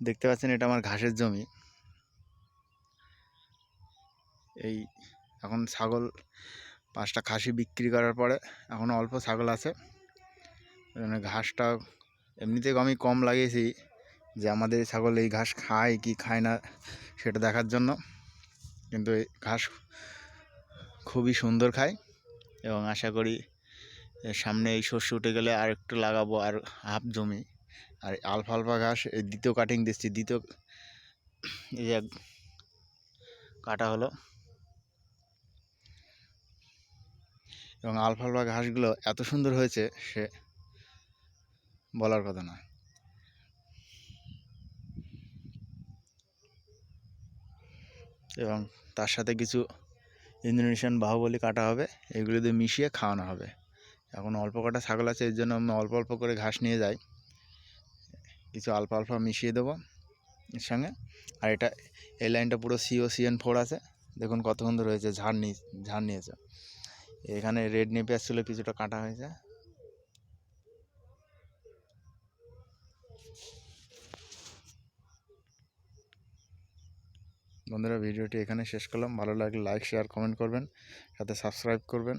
দেখতে পাচ্ছেন এটা আমার ঘাসের জমি। এই এখন ছাগল পাঁচটা খাসি বিক্রি করার পরে এখন অল্প ছাগল আছে। এখানে ঘাসটা এমনিতে আমি কম লাগিয়েছি যে আমাদের ছাগল এই ঘাস খায় কি খায় না সেটা দেখার জন্য। কিন্তু এই ঘাস খুবই সুন্দর খায় এবং আশা করি সামনে এই শস্য উঠে গেলে আর একটু লাগাবো আর হাফ জমি। আর আলফা আলফা ঘাস, এই দ্বিতীয় কাটিং দিচ্ছি। দ্বিতীয়, এই কাটা হলো। এবং আলফা আলফা ঘাসগুলো এত সুন্দর হয়েছে, সে বলার কথা না এবং তার সাথে কিছু ইন্দোনেশিয়ান বাহুবলি কাটা হবে, এগুলো দিয়ে মিশিয়ে খাওয়ানো হবে। এখন অল্প কটা ছাগল আছে, এর জন্য আমি অল্প অল্প করে ঘাস নিয়ে যাই। কিছু আলফা আলফা মিশিয়ে দেবো এর সঙ্গে। আর এটা, এই লাইনটা পুরো সিও সিএন ফোর আছে। দেখুন কত সুন্দর হয়েছে, ঝাড় নিয়ে ঝাড় নিয়েছে। এখানে রেড নেপিয়ার ছিল কিছুটা কাটা হয়েছে। বন্ধুরা, ভিডিওটি এখানে শেষ করলাম। ভালো লাগলে লাইক শেয়ার কমেন্ট করবেন। সাথে সাবস্ক্রাইব করবেন।